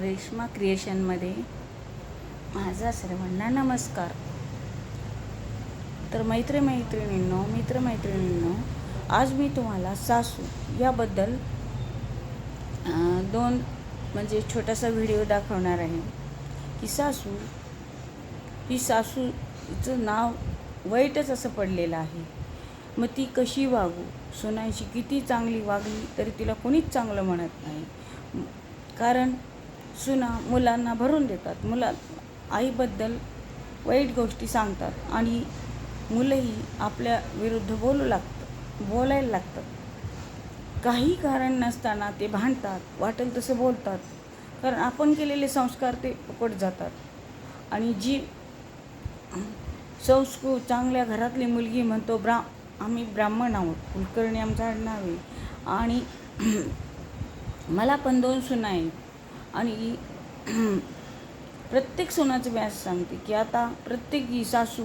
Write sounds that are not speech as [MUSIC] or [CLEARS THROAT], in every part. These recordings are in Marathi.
रेश्मा क्रिएशनमध्ये माझा सर्वांना नमस्कार. तर मैत्रिमैत्रिणींनो मित्रमैत्रिणींनो आज मी तुम्हाला सासू याबद्दल दोन म्हणजे छोटासा व्हिडिओ दाखवणार आहे. की सासू ही सासूचं नाव वाईटच असं पडलेलं आहे. मग ती कशी वागू? सुनांशी किती चांगली वागली तरी तिला कोणीच चांगलं म्हणत नाही. कारण सुना मुलांना भरून देतात. मुला आईबद्दल वाईट गोष्टी सांगतात आणि मुलंही आपल्या विरुद्ध बोलू लागतं बोलायला लागतात काही कारण नसताना ते भांडतात वाटेल तसं बोलतात. कारण आपण केलेले संस्कार ते फुकट जातात. आणि जी संस्कृत चांगल्या घरातली मुलगी म्हणतो ब्रा आम्ही ब्राह्मण आहोत कुलकर्णी आमचा आडनावे आणि [CLEARS THROAT] मला पण दोन सुना आहेत. आणि [CLEARS THROAT] प्रत्येक सोनाचं व्यास सांगते की आता प्रत्येक ही सासू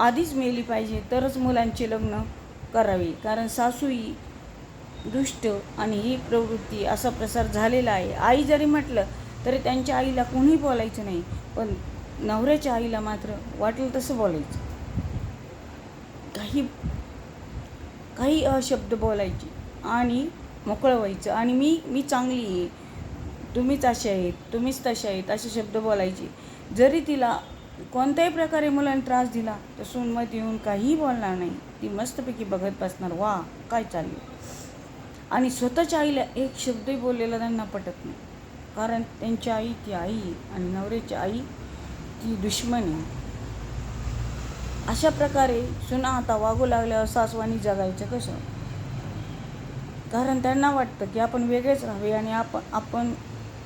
आधीच मेली पाहिजे तरच मुलांचे लग्न करावे. कारण सासू ही दुष्ट आणि ही प्रवृत्ती असा प्रसार झालेला आहे. आई जरी म्हटलं तरी त्यांच्या आईला कोणी बोलायचं नाही पण नवऱ्याच्या आईला मात्र वाटेल तसं बोलायचं. काही काही अशब्द बोलायचे आणि मोकळं व्हायचं. आणि मी मी चांगली आहे. तुम्हीच असे आहेत तुम्हीच तसे आहेत असे शब्द बोलायचे. जरी तिला कोणत्याही प्रकारे मुलांना त्रास दिला तर सूनमध्ये येऊन काहीही बोलणार नाही. ती मस्तपैकी बघत बसणार वा काय चाललं आणि स्वतःच्या आईला एक शब्दही बोललेला त्यांना पटत नाही. कारण त्यांची आई ती आई आणि नवऱ्याची आई ती दुश्मन आहे. अशा प्रकारे सुना आता वागू लागल्यावर सासवानी जगायचं कसं? कारण त्यांना वाटतं की आपण वेगळेच राहावे आणि आपण आपण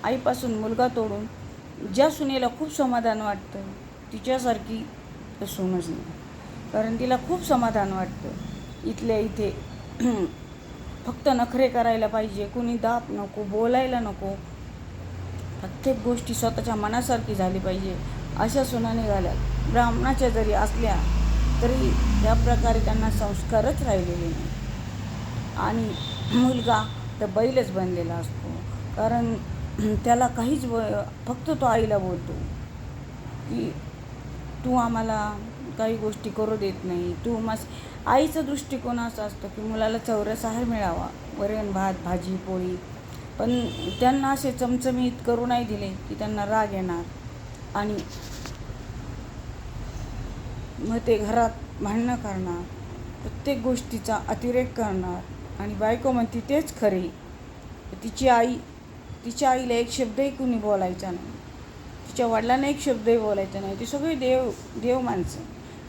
आईपासून मुलगा तोडून ज्या सुनेला खूप समाधान वाटतं तिच्यासारखी तर सूनच नाही. कारण तिला खूप समाधान वाटतं. इथल्या इथे [CLEARS THROAT] फक्त नखरे करायला पाहिजे कुणी दाप नको बोलायला नको. प्रत्येक गोष्टी स्वतःच्या मनासारखी झाली पाहिजे. अशा सुना निघाल्या. ब्राह्मणाच्या जरी असल्या तरी त्या प्रकारे त्यांना संस्कारच राहिलेले नाही. आणि मुलगा तर बैलच बनलेला असतो. कारण त्याला काहीच ब फक्त तो आईला बोलतो की तू आम्हाला काही गोष्टी करू देत नाही. तू मस आईचा दृष्टिकोन असा असतो की मुलाला चौरस आहार मिळावा वरण भात भाजी पोळी. पण त्यांना असे चमचमीत करू नाही दिले की त्यांना राग येणार. आणि मग ते घरात भांडणं करणार प्रत्येक गोष्टीचा अतिरेक करणार. आणि बायको म्हणते तेच खरे. तिची आई तिच्या आईला एक शब्दही कुणी बोलायचा नाही. तिच्या वडिलांना एक शब्दही बोलायचा नाही. ते सगळे देव देव माणसं.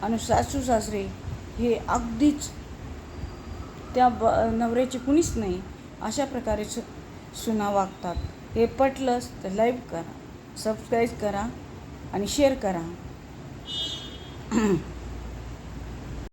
आणि सासू सासरे हे अगदीच त्या ब नवऱ्याचे कुणीच नाही. अशा प्रकारे सु सुना वागतात. हे पटलंच तर लाईक करा सबस्क्राईब करा आणि शेअर करा. [CLEARS THROAT]